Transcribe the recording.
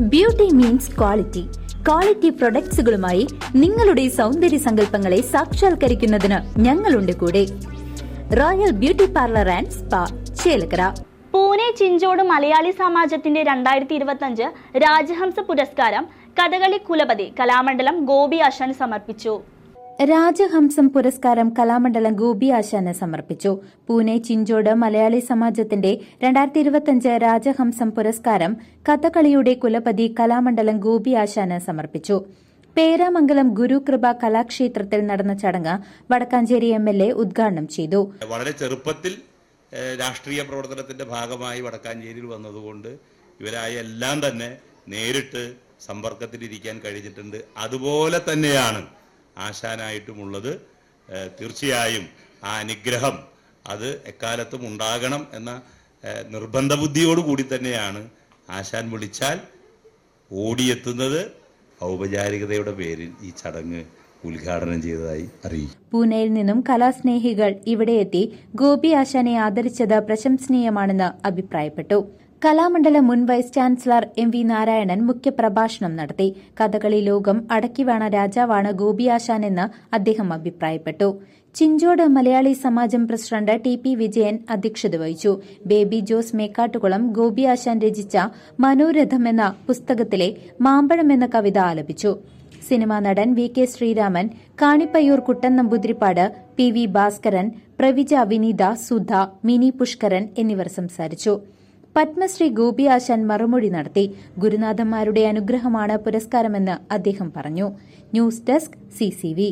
Beauty means quality quality പ്രൊഡക്ട്സുകളുമായി നിങ്ങളുടെ സൗന്ദര്യ സങ്കല്പങ്ങളെ സാക്ഷാത്കരിക്കുന്നതിന് ഞങ്ങളുണ്ട് കൂടെ. Royal beauty parlour and spa Chelakkara. Pune Chinchwad Malayali സമാജത്തിന്റെ രണ്ടായിരത്തി ഇരുപത്തഞ്ച് രാജഹംസ പുരസ്കാരം കഥകളി കുലപതി കലാമണ്ഡലം ഗോപി ആശാൻ സമർപ്പിച്ചു. രാജഹംസം പുരസ്കാരം കലാമണ്ഡലം ഗോപി ആശാന് സമർപ്പിച്ചു. പൂനെ ചിഞ്ചോട് മലയാളി സമാജത്തിന്റെ രണ്ടായിരത്തി ഇരുപത്തിയഞ്ച് രാജഹംസം പുരസ്കാരം കഥകളിയുടെ കുലപതി കലാമണ്ഡലം ഗോപി ആശാന് സമർപ്പിച്ചു. പേരാമംഗലം ഗുരുകൃപ കലാക്ഷേത്രത്തിൽ നടന്ന ചടങ്ങ് വടക്കാഞ്ചേരി എം എൽ എ ഉദ്ഘാടനം ചെയ്തു. വളരെ ചെറുപ്പത്തിൽ രാഷ്ട്രീയ പ്രവർത്തനത്തിന്റെ ഭാഗമായി വടക്കാഞ്ചേരിയിൽ വന്നതുകൊണ്ട് ഇവരായ എല്ലാം തന്നെ നേരിട്ട് സമ്പർക്കത്തിലിരിക്കാൻ കഴിഞ്ഞിട്ടുണ്ട്. അതുപോലെ തന്നെയാണ് ആശാനായിട്ടുമുള്ളത് തീർച്ചയായും ആ അനുഗ്രഹം അത് എക്കാലത്തും ഉണ്ടാകണം എന്ന നിർബന്ധ ബുദ്ധിയോടുകൂടി തന്നെയാണ് ആശാൻ വിളിച്ചാൽ ഓടിയെത്തുന്നത്. ഔപചാരികതയുടെ പേരിൽ ഈ ചടങ്ങ് ഉദ്ഘാടനം ചെയ്തതായി അറിയിച്ചു പൂനെയിൽ നിന്നും കലാസ്നേഹികൾ ഇവിടെ എത്തി ഗോപി ആശാനെ ആദരിച്ചത് പ്രശംസനീയമാണെന്ന് അഭിപ്രായപ്പെട്ടു. കലാമണ്ഡലം മുൻ vice chancellor M V Narayanan മുഖ്യപ്രഭാഷണം നടത്തി. കഥകളി ലോകം അടക്കിവാണ രാജാവാണ് ഗോപി ആശാൻ എന്ന് അദ്ദേഹം അഭിപ്രായപ്പെട്ടു. Chinchod Malayali Samajam president T P Vijayan അധ്യക്ഷത വഹിച്ചു. ബേബി ജോസ് മേക്കാട്ടുകുളം ഗോപി ആശാൻ രചിച്ച മനോരഥം എന്ന പുസ്തകത്തിലെ മാമ്പഴം എന്ന കവിത ആലപിച്ചു. സിനിമാ നടൻ V K Sreeraman Kanippayyur Kuttan Namboothiripad P V Bhaskaran Pravija Vineetha Sudha Mini Pushkaran എന്നിവർ സംസാരിച്ചു. പത്മശ്രീ ഗോപി ആശാൻ മറുമൊഴി നടത്തി. ഗുരുനാഥന്മാരുടെ അനുഗ്രഹമാണ് പുരസ്കാരമെന്ന് അദ്ദേഹം പറഞ്ഞു. News desk CCV